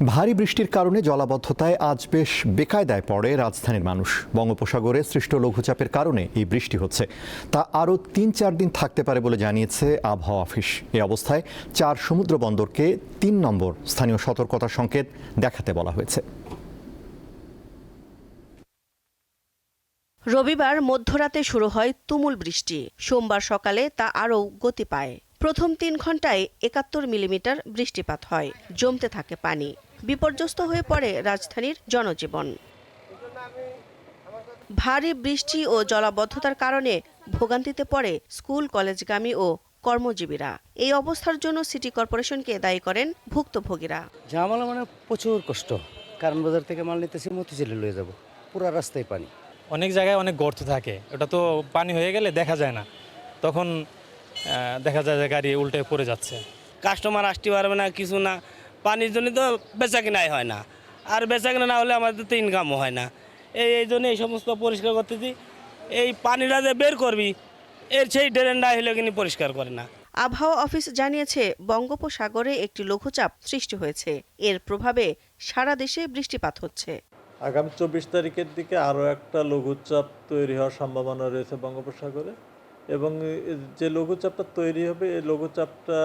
ভারী বৃষ্টির কারণে জলাবদ্ধতায় আজ বেশ বেকায়দায় পড়ে রাজধানীর মানুষ। বঙ্গোপসাগরে সৃষ্ট লঘুচাপের কারণে এই বৃষ্টি হচ্ছে। তা আরও তিন চার দিন থাকতে পারে বলে জানিয়েছে আবহাওয়া অফিস। এই অবস্থায় চার সমুদ্র বন্দরকে তিন নম্বর স্থানীয় সতর্কতা সংকেত দেখাতে বলা হয়েছে। রবিবার মধ্যরাতে শুরু হয় তুমুল বৃষ্টি। সোমবার সকালে তা আরও গতি পায়। প্রথম তিন ঘন্টায় একাত্তর মিলিমিটার বৃষ্টিপাত হয়। জমতে থাকে পানি। বিপর্যস্ত হয়ে পড়ে রাজধানীর জনজীবন। ভারী বৃষ্টি ও জলাবদ্ধতার কারণে ভোগান্তিতে পড়ে স্কুল কলেজগামী ও কর্মজীবীরা। এই অবস্থার জন্য সিটি কর্পোরেশনকে দায়ী করেন ভুক্তভোগীরা। ঝামেলা মানে প্রচুর কষ্ট। কারণ বাজার থেকে মাল নিতেছি মতিঝিলে লয়ে যাব। পুরা রাস্তায় পানি। অনেক জায়গায় অনেক গর্ত থাকে। ওটা তো পানি হয়ে গেলে দেখা যায় না। তখন দেখা যায় যে গাড়ি উল্টে পড়ে যাচ্ছে। কাস্টমার আসতে পারবে না কিছু না। পানির জন্য তো বেচা কিনাই হয় না। আর বেচা কিনা না হলে আমাদের তো ইনকামও হয় না। এই এই জন্য এই সমস্ত পরিষ্কার করতেছি এই পানিটা যে বের করবি এর সেই ড্রেনটা হলে কিন্তু পরিষ্কার করে না। আবহাওয়া অফিস জানিয়েছে বঙ্গোপসাগরে একটি লঘুচাপ সৃষ্টি হয়েছে। এর প্রভাবে সারা দেশে বৃষ্টিপাত হচ্ছে। আগামী চব্বিশ তারিখের দিকে আরও একটা লঘুচাপ তৈরি হওয়ার সম্ভাবনা রয়েছে বঙ্গোপসাগরে। এবং যে লঘুচাপটা তৈরি হবে এই লঘুচাপটা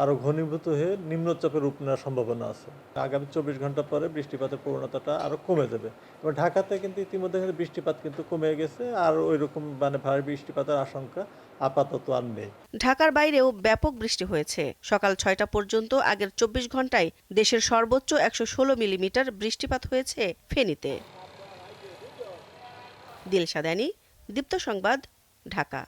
আরও ঘনীভূত হয়ে নিম্নচাপের রূপ নেওয়ার সম্ভাবনা আছে। আগামী চব্বিশ ঘণ্টা পরে বৃষ্টিপাতের প্রবণতাটা আরও কমে যাবে। এবং ঢাকাতে কিন্তু ইতিমধ্যে বৃষ্টিপাত কিন্তু কমে গেছে, আর ওই রকম মানে ভারী বৃষ্টিপাতের আশঙ্কা আপাতত আর নেই। ঢাকার বাইরেও ব্যাপক বৃষ্টি হয়েছে। সকাল ছয়টা পর্যন্ত আগের চব্বিশ ঘন্টায় দেশের সর্বোচ্চ একশো ষোলো মিলিমিটার বৃষ্টিপাত হয়েছে ফেনীতে। দিলশাদানি দীপ্ত সংবাদ, ঢাকা।